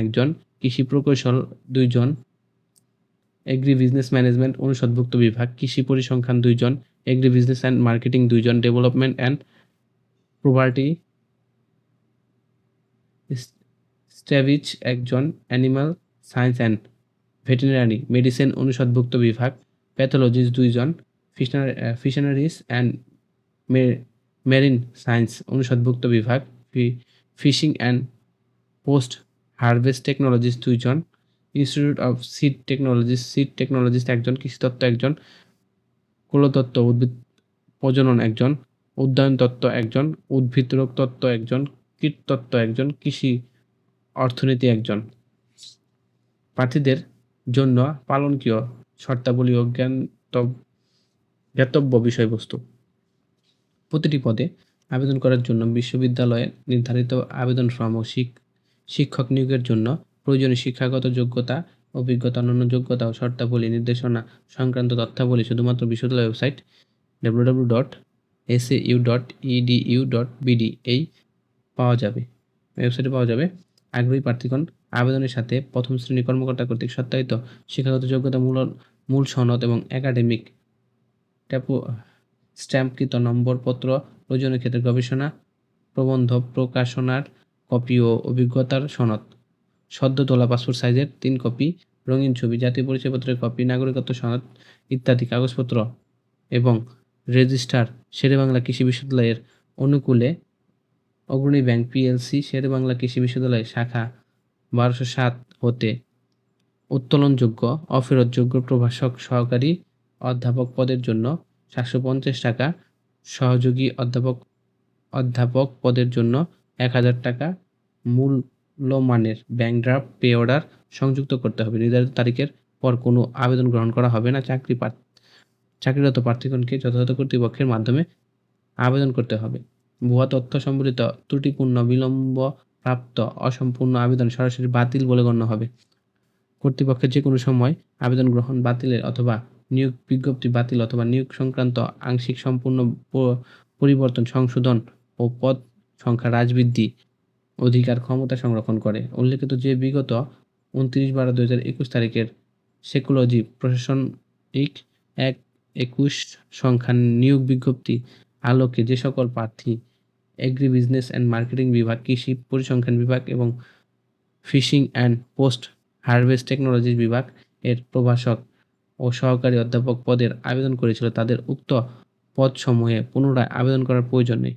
একজন কৃষি প্রকৌশল, দুইজন এগ্রি বিজনেস ম্যানেজমেন্ট অনুষদভুক্ত বিভাগ, কৃষি পরিসংখ্যান দুইজন এগ্রি বিজনেস অ্যান্ড মার্কেটিং দুইজন ডেভেলপমেন্ট অ্যান্ড প্রপার্টি স্ট্যাভিচ একজন animal science and veterinary medicine অনুষদভুক্ত বিভাগ প্যাথোলজিস্ট দুইজন ফিশনারিজ অ্যান্ড মেরিন সায়েন্স অনুষদভুক্ত বিভাগ fishing and post harvest technologist দুইজন institute of seed technologist seed technologist একজন কৃষিতত্ত্ব একজন কুলতত্ত্ব উদ্ভিদ প্রজনন একজন, উদ্যান তত্ত্ব একজন, উদ্ভিদ রোগ তত্ত্ব একজন কীটতত্ত্ব একজন, কৃষি অর্থনীতি একজন। প্রার্থীদের জন্য পালনকীয় শর্তাবলী ও জ্ঞাতব জ্ঞাতব্য বিষয়বস্তু। প্রতিটি পদে আবেদন করার জন্য বিশ্ববিদ্যালয়ে নির্ধারিত আবেদন ফর্ম ও শিক- শিক্ষক নিয়োগের জন্য প্রয়োজনীয় শিক্ষাগত যোগ্যতা, অভিজ্ঞতা, অন্যান্য যোগ্যতা ও শর্তাবলী নির্দেশনা সংক্রান্ত তথ্যাবলী শুধুমাত্র বিশ্ববিদ্যালয় website W W dot S U dot EDU dot BD এই পাওয়া যাবে। ওয়েবসাইটে পাওয়া যাবে। আগ্রহী প্রার্থীগণ, আবেদনের সাথে প্রথম শ্রেণি কর্মকর্তা কর্তৃক সত্যায়িত শিক্ষাগত যোগ্যতা মূল মূল সনদ এবং একাডেমিক ট্যাপো, স্ট্যাম্পকৃত নম্বরপত্র প্রয়োজনীয় ক্ষেত্রে গবেষণা, প্রবন্ধ প্রকাশনার কপি ও অভিজ্ঞতার সনদ। সদ্য তোলা পাসপোর্ট সাইজের তিন কপি, রঙিন ছবি, জাতীয় পরিচয়পত্রের কপি, নাগরিকত্ব সনদ ইত্যাদি কাগজপত্র এবং রেজিস্টার শেরেবাংলা কৃষি বিশ্ববিদ্যালয়ের অনুকূলে অগ্রণী ব্যাংক পিএলসি শেরেবাংলা কৃষি বিশ্ববিদ্যালয় শাখা বারোশো সাত হতে উত্তোলনযোগ্য, অফেরতযোগ্য প্রভাষক সহকারী অধ্যাপক পদের জন্য সাতশো পঞ্চাশ টাকা, সহযোগী অধ্যাপক অধ্যাপক পদের জন্য এক হাজার টাকা মূল্যমানের ব্যাংক ড্রাফট পে অর্ডার সংযুক্ত করতে হবে। নির্ধারিত তারিখের পর কোনো আবেদন গ্রহণ করা হবে না। চাকরি চাকরিরত প্রার্থীগণকে যথাযথ কর্তৃপক্ষের মাধ্যমে আবেদন করতে হবে। ভুয়া তথ্য সম্বলিত ত্রুটিপূর্ণ বিলম্ব প্রাপ্ত অসম্পূর্ণ আবেদন সরাসরি বাতিল বলে গণ্য হবে। কর্তৃপক্ষের যে কোনো সময় আবেদন গ্রহণ বাতিলের অথবা নিয়োগ বিজ্ঞপ্তি বাতিল অথবা নিয়োগ সংক্রান্ত আংশিক সম্পূর্ণ পরিবর্তন, সংশোধন ও পদ সংখ্যা হ্রাসবৃদ্ধি অধিকার ক্ষমতা সংরক্ষণ করে। উল্লেখিত যে বিগত উনত্রিশ বারো দুই হাজার একুশ তারিখের সেকুলজি প্রশাসনিক এক একুশ সংখ্যার নিয়োগ বিজ্ঞপ্তি আলোকে যে সকল প্রার্থী এগ্রি বিজনেস অ্যান্ড মার্কেটিং বিভাগ, কৃষি পরিসংখ্যান বিভাগ এবং fishing and post harvest technology বিভাগ এর প্রভাষক ও সহকারী অধ্যাপক পদের আবেদন করেছিল। তাদের উক্ত পদসমূহে পুনরায় আবেদন করার প্রয়োজন নেই।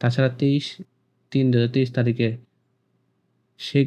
তাছাড়া তেইশ তিন দু হাজার তেইশ তারিখে শেখ